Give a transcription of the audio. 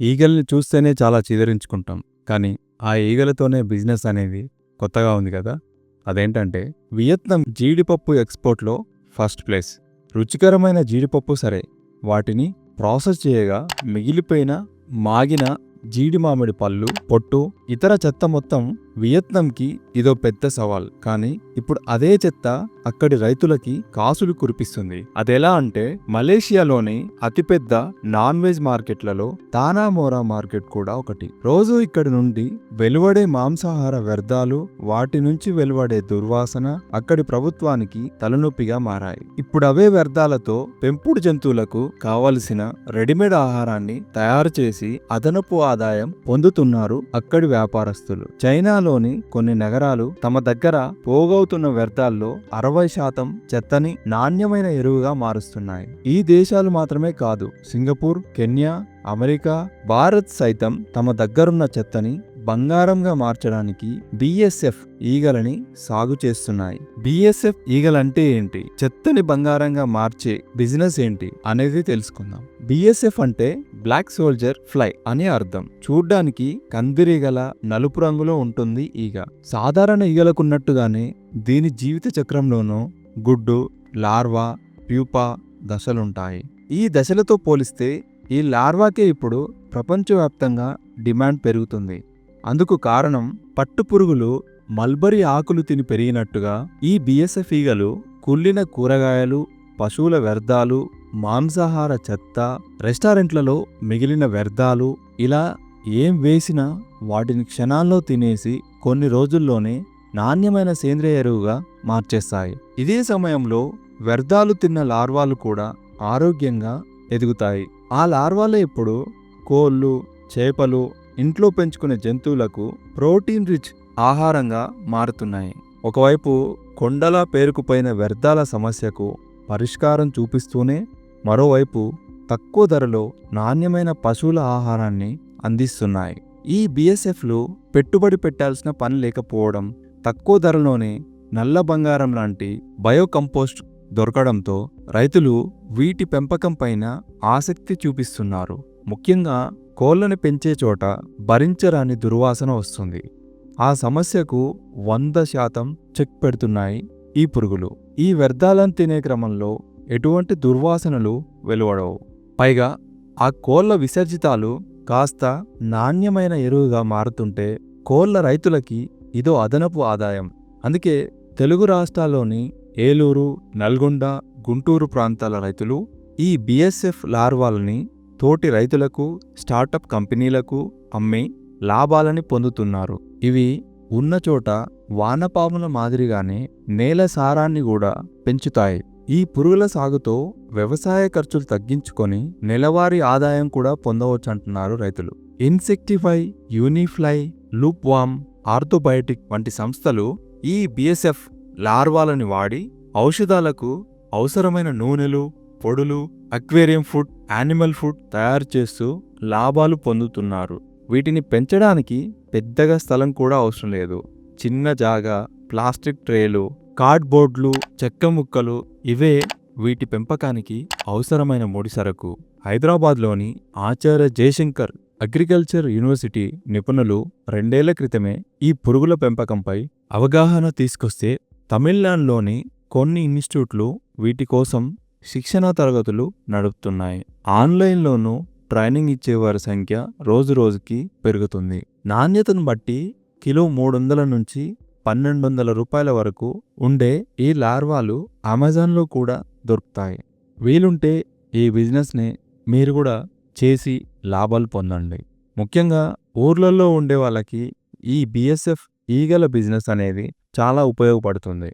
ఈగల్ని చూస్తేనే చాలా చిదరించుకుంటాం. కానీ ఆ ఈగలతోనే బిజినెస్ అనేది కొత్తగా ఉంది కదా. అదేంటంటే వియత్నాం జీడిపప్పు ఎక్స్పోర్ట్లో ఫస్ట్ ప్లేస్. రుచికరమైన జీడిపప్పు సరే. వాటిని ప్రాసెస్ చేయగా మిగిలిపోయిన మాగిన జీడి మామిడి పళ్ళు పొట్టు ఇతర చెత్త మొత్తం వియత్నాంకి ఇదో పెద్ద సవాల్ కానీ ఇప్పుడు అదే చెత్త అక్కడి రైతులకి కాసులు కురిపిస్తుంది. అదెలా అంటే మలేషియాలోని అతిపెద్ద నాన్ వెజ్ మార్కెట్లలో తానామోరా మార్కెట్ కూడా ఒకటి. రోజు ఇక్కడి నుండి వెలువడే మాంసాహార వ్యర్థాలు వాటి నుంచి వెలువడే దుర్వాసన అక్కడి ప్రభుత్వానికి తలనొప్పిగా మారాయి. ఇప్పుడు అవే వ్యర్థాలతో పెంపుడు జంతువులకు కావలసిన రెడీమేడ్ ఆహారాన్ని తయారు చేసి అదనపు ఆదాయం పొందుతున్నారు అక్కడి వ్యాపారస్తులు. చైనా చైనాలోని కొన్ని నగరాలు తమ దగ్గర పోగవుతున్న వ్యర్థాల్లో అరవై శాతం చెత్తని నాణ్యమైన ఎరువుగా మారుస్తున్నాయి. ఈ దేశాలు మాత్రమే కాదు సింగపూర్ కెన్యా అమెరికా భారత్ సైతం తమ దగ్గరున్న చెత్తని బంగారంగా మార్చడానికి బిఎస్ఎఫ్ ఈగలని సాగు చేస్తున్నాయి. బిఎస్ఎఫ్ ఈగలంటే ఏంటి? చెత్తని బంగారంగా మార్చే బిజినెస్ ఏంటి అనేది తెలుసుకుందాం. బిఎస్ఎఫ్ అంటే బ్లాక్ సోల్జర్ ఫ్లై అని అర్థం. చూడ్డానికి కందిరీగల నలుపు రంగులో ఉంటుంది ఈగ. సాధారణ ఈగలకున్నట్టుగానే దీని జీవిత చక్రంలోనూ గుడ్డు లార్వా ప్యూపా దశలుంటాయి. ఈ దశలతో పోలిస్తే ఈ లార్వాకే ఇప్పుడు ప్రపంచవ్యాప్తంగా డిమాండ్ పెరుగుతుంది. అందుకు కారణం పట్టుపురుగులు మల్బరీ ఆకులు తిని పెరిగినట్టుగా ఈ బిఎస్ఎఫ్ ఈగలు కుళ్ళిన కూరగాయలు పశువుల వ్యర్థాలు మాంసాహార చెత్త రెస్టారెంట్లలో మిగిలిన వ్యర్థాలు ఇలా ఏం వేసినా వాటిని క్షణాల్లో తినేసి కొన్ని రోజుల్లోనే నాణ్యమైన సేంద్రియ ఎరువుగా మార్చేస్తాయి. ఇదే సమయంలో వ్యర్థాలు తిన్న లార్వాలు కూడా ఆరోగ్యంగా ఎదుగుతాయి. ఆ లార్వాలే ఇప్పుడు కోళ్ళు చేపలు ఇంట్లో పెంచుకునే జంతువులకు ప్రోటీన్ రిచ్ ఆహారంగా మారుతున్నాయి. ఒకవైపు కొండలా పేరుకుపోయిన వ్యర్థాల సమస్యకు పరిష్కారం చూపిస్తూనే మరోవైపు తక్కువ ధరలో నాణ్యమైన పశువుల ఆహారాన్ని అందిస్తున్నాయి. ఈ బిఎస్ఎఫ్లు పెట్టుబడి పెట్టాల్సిన పని లేకపోవడం తక్కువ ధరలోనే నల్ల బంగారం లాంటి బయోకంపోస్ట్ దొరకడంతో రైతులు వీటి పెంపకం పైన ఆసక్తి చూపిస్తున్నారు. ముఖ్యంగా కోళ్ళను పెంచే చోట భరించరాని దుర్వాసన వస్తుంది. ఆ సమస్యకు వంద శాతం చెక్ పెడుతున్నాయి ఈ పురుగులు. ఈ వ్యర్థాలను తినే క్రమంలో ఎటువంటి దుర్వాసనలు వెలువడవు. పైగా ఆ కోళ్ళ విసర్జితాలు కాస్త నాణ్యమైన ఎరువుగా మారుతుంటే కోళ్ళ రైతులకి ఇదో అదనపు ఆదాయం. అందుకే తెలుగు రాష్ట్రాల్లోని ఏలూరు నల్గొండ గుంటూరు ప్రాంతాల రైతులు ఈ బిఎస్ఎఫ్ లార్వాలని తోటి రైతులకు స్టార్టప్ కంపెనీలకు అమ్మి లాభాలని పొందుతున్నారు. ఇవి ఉన్న చోట వానపాముల మాదిరిగానే నేల సారాన్ని కూడా పెంచుతాయి. ఈ పురుగుల సాగుతో వ్యవసాయ ఖర్చులు తగ్గించుకొని నెలవారీ ఆదాయం కూడా పొందవచ్చంటున్నారు రైతులు. ఇన్సెక్టిఫై యూనిఫ్లై లూప్వామ్ ఆర్థోబయోటిక్ వంటి సంస్థలు ఈ బిఎస్ఎఫ్ లార్వాలని వాడి ఔషధాలకు అవసరమైన నూనెలు పొడులు అక్వేరియం ఫుడ్ యానిమల్ ఫుడ్ తయారు చేస్తూ లాభాలు పొందుతున్నారు. వీటిని పెంచడానికి పెద్దగా స్థలం కూడా అవసరం లేదు. చిన్న జాగా ప్లాస్టిక్ ట్రేలు కార్డ్బోర్డ్లు చెక్క ముక్కలు ఇవే వీటి పెంపకానికి అవసరమైన ముడి సరకు. హైదరాబాద్లోని ఆచార్య జయశంకర్ అగ్రికల్చర్ యూనివర్సిటీ నిపుణులు రెండేళ్ళ క్రితమే ఈ పురుగుల పెంపకంపై అవగాహన తీసుకొస్తే తమిళనాడులోని కొన్ని ఇన్స్టిట్యూట్లు వీటి కోసం శిక్షణా తరగతులు నడుపుతున్నాయి. ఆన్లైన్లోనూ ట్రైనింగ్ ఇచ్చేవారి సంఖ్య రోజురోజుకి పెరుగుతుంది. నాణ్యతను బట్టి కిలో మూడు వందల నుంచి పన్నెండు వందల రూపాయల వరకు ఉండే ఈ లార్వాలు అమెజాన్లో కూడా దొరుకుతాయి. వీలుంటే ఈ బిజినెస్ని మీరు కూడా చేసి లాభాలు పొందండి. ముఖ్యంగా ఊర్లలో ఉండే వాళ్ళకి ఈ బిఎస్ఎఫ్ ఈగల బిజినెస్ అనేది చాలా ఉపయోగపడుతుంది.